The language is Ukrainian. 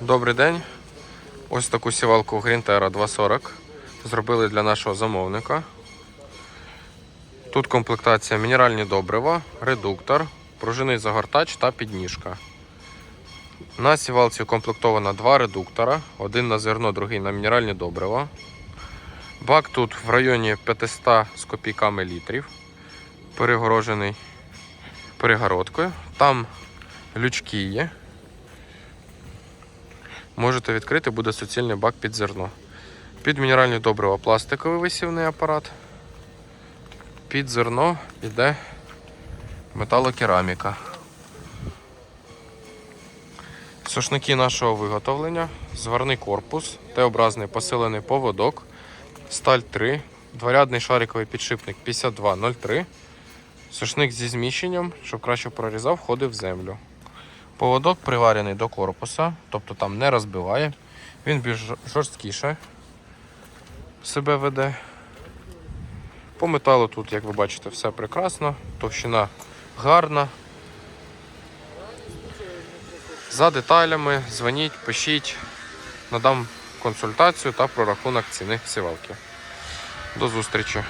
Добрий день. Ось таку сівалку Greenterra 240 зробили для нашого замовника. Тут комплектація мінеральні добрива, редуктор, пружинний загортач та підніжка. На сівалці укомплектовано два редуктора, один на зерно, другий на мінеральні добрива. Бак тут в районі 500 з копійками літрів, перегорожений перегородкою. Там лючки є. Можете відкрити, буде суцільний бак під зерно. Під мінеральне добриво пластиковий висівний апарат. Під зерно йде металокераміка. Сушники нашого виготовлення, зварний корпус, Т-образний посилений поводок, сталь 3, дворядний шариковий підшипник 5203, сушник зі зміщенням, щоб краще прорізав, входив в землю. Поводок приварений до корпуса, тобто там не розбиває. Він більш жорсткіше себе веде. По металу тут, як ви бачите, все прекрасно, товщина гарна. За деталями дзвоніть, пишіть, надам консультацію та прорахунок ціни сівалки. До зустрічі!